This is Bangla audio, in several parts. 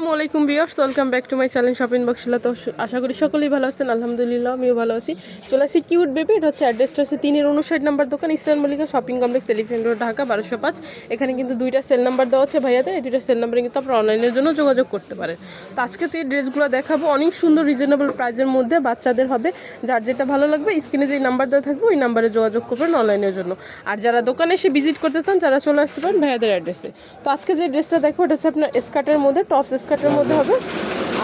আসসালামু আলাইকুম viewers welcome back to my channel shopping বক্সিলা তো আশা করি সকলেই ভালো আছেন, আলহামদুলিল্লাহ, আমিও ভালো আছি। চলে আসি কিউট বেবি এটা হচ্ছে অ্যাড্রেসটা হচ্ছে তিনের উনষাট নাম্বার দোকান, Eastern Mallika shopping complex elephant road Dhaka, বারোশো পাঁচ। এখানে কিন্তু দুইটা সেল নাম্বার দেওয়া আছে ভাইয়াদের, এই দুইটা সেল নাম্বারে কিন্তু আপনারা অনলাইনের জন্য যোগাযোগ করতে পারেন। তো আজকে যে ড্রেসগুলো দেখাবো, অনেক সুন্দর রিজনেবল প্রাইজের মধ্যে বাচ্চাদের হবে। যার যেটা ভালো লাগবে স্ক্রিনে যে নাম্বার দেওয়া থাকবে, ওই নাম্বারে যোগাযোগ করবেন অনলাইনের জন্য। আর যারা দোকানে এসে ভিজিট করতে চান, তারা চলে আসতে পারেন ভাইয়াদের অ্যাড্রেসে তো আজকে যে ড্রেসটা দেখো এটা হচ্ছে আপনার স্কার্টের মধ্যে টপস স্কার্টের মধ্যে হবে।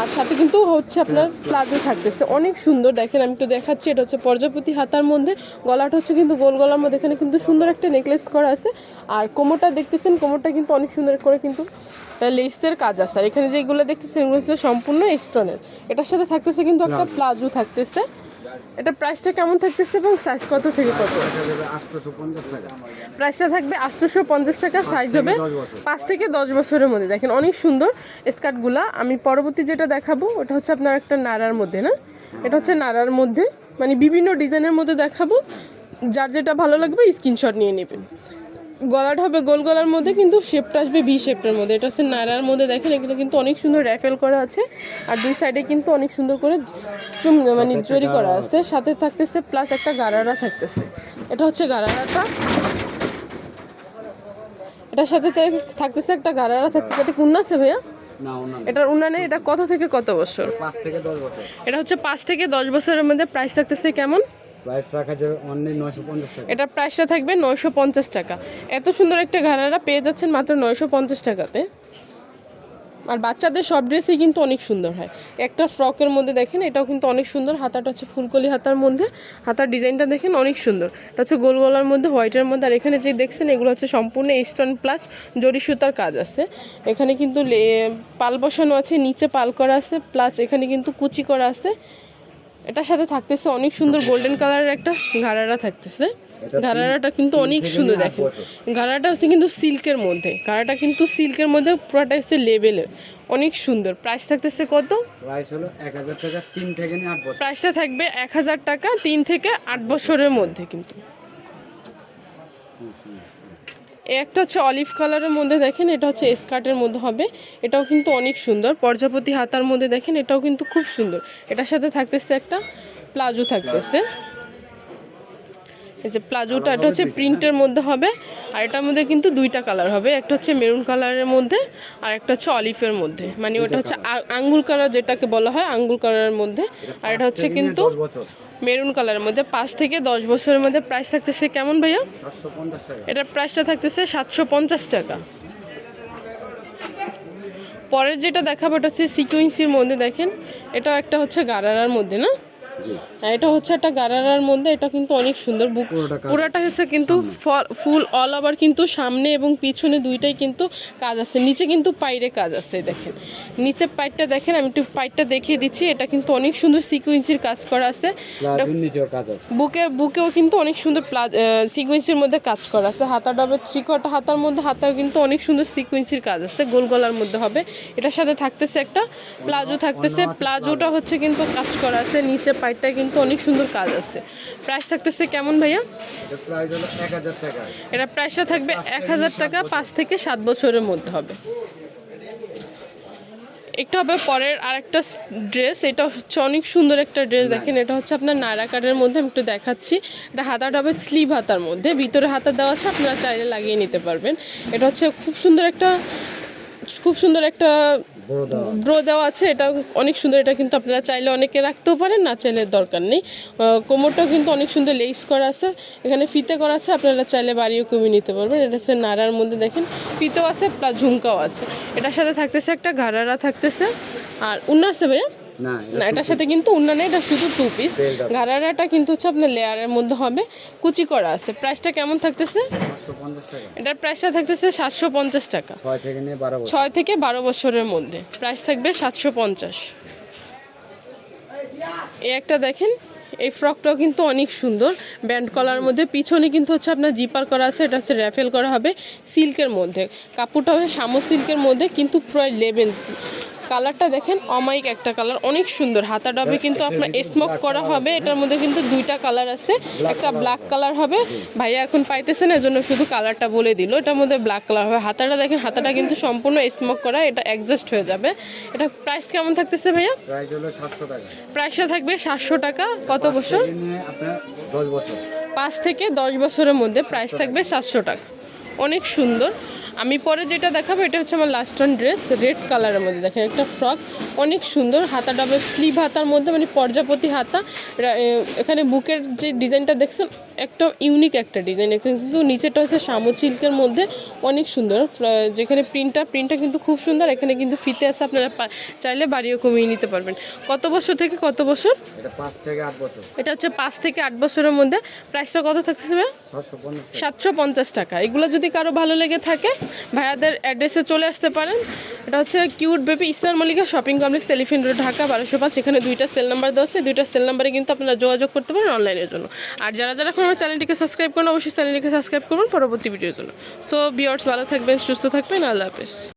আর সাথে কিন্তু হচ্ছে আপনার প্লাজো থাকতেছে। অনেক সুন্দর দেখেন আমি একটু দেখাচ্ছি এটা হচ্ছে প্রজাপতি হাতার মধ্যে। গলাটা হচ্ছে কিন্তু গোল গলার মধ্যে এখানে কিন্তু সুন্দর একটা নেকলেস করা আছে। আর কোমরটা দেখতেছেন কোমরটা কিন্তু অনেক সুন্দর করে কিন্তু লেসের কাজ আছে। আর এখানে যেগুলো দেখতেছেন এগুলো সম্পূর্ণ স্টোনের এটার সাথে থাকতেছে কিন্তু একটা প্লাজো থাকতেছে। এটা প্রাইসটা কেমন থাকতেছে এবং সাইজ কত থেকে কত? প্রাইসটা থাকবে আটশোশো পঞ্চাশ টাকা সাইজ হবে পাঁচ থেকে দশ বছরের মধ্যে। দেখেন অনেক সুন্দর স্কার্টগুলা আমি পরবর্তী যেটা দেখাবো ওটা হচ্ছে আপনার একটা নাড়ার মধ্যে না? এটা হচ্ছে নাড়ার মধ্যে। মানে বিভিন্ন ডিজাইনের মধ্যে দেখাবো। যার যেটা ভালো লাগবে স্ক্রিনশট নিয়ে নেবেন। গলাটা হবে গোল গলার মধ্যে কিন্তু শেপটা আসবে ভি শেপটার মধ্যে। এটা হচ্ছে নাড়ার মধ্যে দেখেন এগুলো কিন্তু অনেক সুন্দর র্যাফেল করা আছে। আর দুই সাইডে কিন্তু অনেক সুন্দর করে চুম মানে জরি করা আছে। সাথে থাকতেছে প্লাস একটা গারারা থাকতেছে। এটা হচ্ছে গারারাটা এটার সাথে থাকতেছে একটা গারারা থাকতেছে। এটা কুন্না আছে ভাইয়া। এটার উন্নয়নে এটা কত থেকে কত বছর? থেকে বছর। এটা হচ্ছে পাঁচ থেকে দশ বছরের মধ্যে প্রাইস থাকতেছে কেমন? এটার প্রাইসটা থাকবে নয়শো পঞ্চাশ টাকা। এত সুন্দর একটা ঘাড়ারা পেয়ে যাচ্ছেন মাত্র নয়শো পঞ্চাশ টাকাতে। আর বাচ্চাদের সব ড্রেসই কিন্তু অনেক সুন্দর হয়। একটা ফ্রকের মধ্যে দেখেন, এটাও কিন্তু অনেক সুন্দর। হাতাটা হচ্ছে ফুলকলি হাতার মধ্যে। হাতার ডিজাইনটা দেখেন অনেক সুন্দর। এটা হচ্ছে গোল গলার মধ্যে হোয়াইটের মধ্যে। আর এখানে যে দেখছেন, এগুলো হচ্ছে সম্পূর্ণ স্টোন প্লাস জরি সুতার কাজ আছে। এখানে কিন্তু পাল বসানো আছে, নিচে পাল করা আছে। প্লাস এখানে কিন্তু কুচি করা আছে। এটার সাথে থাকতেছে অনেক সুন্দর গোল্ডেন কালারের একটা ঘাড়ারা থাকতেছে। ঘাড়াটা কিন্তু অনেক সুন্দর দেখে ঘাড়াটা হচ্ছে কিন্তু সিল্কের মধ্যে। ঘাড়াটা কিন্তু সিল্কের মধ্যে পুরোটা হচ্ছে লেভেলের অনেক সুন্দর। প্রাইস থাকতেছে কত? প্রাইস হলো এক হাজার টাকা তিন থেকে আট বছর। প্রাইসটা থাকবে এক হাজার টাকা তিন থেকে আট বছরের মধ্যে কিন্তু। একটা হচ্ছে অলিভ কালারের মধ্যে দেখেন এটা হচ্ছে স্কার্টের মধ্যে হবে। এটাও কিন্তু অনেক সুন্দর। প্রজাপতি হাতার মধ্যে দেখেন এটাও কিন্তু খুব সুন্দর। এটার সাথে থাকতেছে একটা প্লাজো থাকতেছে। এই যে প্লাজোটা এটা হচ্ছে প্রিন্টের মধ্যে হবে। আর এটার মধ্যে কিন্তু দুইটা কালার হবে। একটা হচ্ছে মেরুন কালারের মধ্যে আর একটা হচ্ছে অলিভের মধ্যে। মানে ওটা হচ্ছে আ- আঙ্গুর কালার যেটাকে বলা হয় আঙ্গুর কালারের মধ্যে। আর এটা হচ্ছে কিন্তু মেরুন কালারের মধ্যে পাঁচ থেকে দশ বছরের মধ্যে প্রাইস থাকতেছে কেমন ভাইয়া? এটার প্রাইসটা থাকতেছে সাতশো পঞ্চাশ টাকা। পরের যেটা দেখাবো এটা হচ্ছে সিকুয়েন্সির মধ্যে দেখেন। এটাও একটা হচ্ছে গারারার মধ্যে না? এটা হচ্ছে একটা গারারার মধ্যে এটা কিন্তু অনেক সুন্দর। বুক পুরোটা হচ্ছে কিন্তু ফুল অল ওভার কিন্তু সামনে এবং পিছনে দুইটাই কিন্তু কাজ আছে। নিচে কিন্তু পাইরে কাজ আছে দেখেন। নিচে পাইটটা দেখেন আমি একটু পাইটটা দেখিয়ে দিচ্ছি। এটা কিন্তু অনেক সুন্দর সিকুয়েন্সির কাজ করা আছে। বুকে বুকেও কিন্তু অনেক সুন্দর সিকুয়েন্সির মধ্যে কাজ করা আছে। হাতাটা হবে থ্রি কটা হাতার মধ্যে হাতাও কিন্তু অনেক সুন্দর সিকুয়েন্সির কাজ আছে। গোল গলার মধ্যে হবে। এটার সাথে থাকতেছে একটা প্লাজো থাকতেছে। প্লাজোটা হচ্ছে কিন্তু কাজ করা আছে। নিচে পাইটটা কিন্তু অনেক সুন্দর কাজ আছে। প্রাইস থাকতেছে কেমন ভাইয়া? এটা প্রাইসটা থাকবে এক হাজার টাকা পাঁচ থেকে সাত বছরের মধ্যে হবে। একটা হবে পরের আরেকটা ড্রেস এটা হচ্ছে অনেক সুন্দর একটা ড্রেস দেখেন এটা হচ্ছে আপনার নায়রা কাটের মধ্যে আমি একটু দেখাচ্ছি। এটা হাতাটা হবে স্লিভ হাতার মধ্যে ভিতরে হাতা দেওয়া আছে আপনারা চাইলে লাগিয়ে নিতে পারবেন। এটা হচ্ছে খুব সুন্দর একটা খুব সুন্দর একটা ব্রো দেওয়া আছে এটা অনেক সুন্দর, এটা কিন্তু আপনারা চাইলে অনেকে রাখতেও পারেন, না চাইলে দরকার নেই। কোমরটাও কিন্তু অনেক সুন্দর লেস করা আছে, এখানে ফিতে করা আছে, আপনারা চাইলে বাড়িও কমিয়ে নিতে পারবেন, এটা হচ্ছে নাড়ার মধ্যে দেখেন, ফিতেও আছে প্লাস ঝুমকাও আছে। এটার সাথে থাকতেছে একটা ঘাড়ারা থাকতেছে, আর উন্না আছে ভাইয়া? না এটার সাথে কিন্তু উন্না নেই এটা শুধু টু পিস ঘাড়ারাটা কিন্তু হচ্ছে আপনার লেয়ারের মধ্যে হবে কুচি করা আছে। প্রাইসটা কেমন থাকতেছে? এটার প্রাইসটা থাকতেছে সাতশো পঞ্চাশ টাকা। ছয় থেকে বারো বছরের মধ্যে। প্রাইস থাকবে সাতশো পঞ্চাশ। এই একটা দেখেন এই ফ্রকটাও কিন্তু অনেক সুন্দর। ব্যান্ড কলার মধ্যে। পিছনে কিন্তু হচ্ছে আপনার জিপার করা আছে এটা হচ্ছে র্যাফেল করা হবে সিল্কের মধ্যে। কাপড়টা হবে সামো সিল্কের মধ্যে কিন্তু প্রায় লেবেল কালারটা দেখেন অমাইক একটা কালার অনেক সুন্দর। হাতা ডাবে কিন্তু আপনার স্মোক করা হবে এটার মধ্যে কিন্তু দুইটা কালার আছে। একটা ব্ল্যাক কালার হবে। ভাইয়া এখন পাইতেছেন এর জন্য শুধু কালারটা বলে দিল। এটার মধ্যে ব্ল্যাক কালার হবে। হাতাটা দেখেন হাতাটা কিন্তু সম্পূর্ণ স্মোক করা এটা অ্যাডজাস্ট হয়ে যাবে। এটা প্রাইস কেমন থাকতেছে ভাইয়া? প্রাইসটা থাকবে সাতশো টাকা। কত বছর? পাঁচ থেকে দশ বছরের মধ্যে প্রাইস থাকবে সাতশো টাকা। অনেক সুন্দর। আমি পরে যেটা দেখাবো এটা হচ্ছে আমার লাস্ট অন ড্রেস রেড কালারের মধ্যে। দেখেন একটা ফ্রক অনেক সুন্দর হাতা ডাবে স্লিভ হাতার মধ্যে মানে পর্যাপতি হাতা। এখানে বুকের যে ডিজাইনটা দেখছেন একটা ইউনিক একটা ডিজাইন এখানে কিন্তু নিচেটা হচ্ছে শামু সিল্কের মধ্যে অনেক সুন্দর। যেখানে প্রিন্টটা প্রিন্টটা কিন্তু খুব সুন্দর। এখানে কিন্তু ফিতে আছে আপনারা চাইলে বাড়িও কমিয়ে নিতে পারবেন। কত বছর থেকে কত বছর? এটা পাঁচ থেকে আট বছর। এটা হচ্ছে পাঁচ থেকে আট বছরের মধ্যে। প্রাইসটা কত টাকা। সাতশো পঞ্চাশ টাকা। এগুলো যদি কারও ভালো লেগে থাকে ভাইয়াদের অ্যাড্রেসে চলে আসতে পারেন। এটা হচ্ছে cute baby Eastern Mallika shopping complex elephant road, Dhaka বারোশো পাঁচ। এখানে দুইটা সেল নাম্বার দেওয়া আছে। দুইটা সেল নাম্বারে কিন্তু আপনারা যোগাযোগ করতে পারেন অনলাইনের জন্য। আর যারা যারা এখন আমার চ্যানেলটিকে সাবস্ক্রাইব করেন, অবশ্যই চ্যানেলটিকে সাবস্ক্রাইব করুন পরবর্তী ভিডিওর জন্য। সো ভিওর্স ভালো থাকবেন, সুস্থ থাকবেন। আল্লাহ হাফেজ।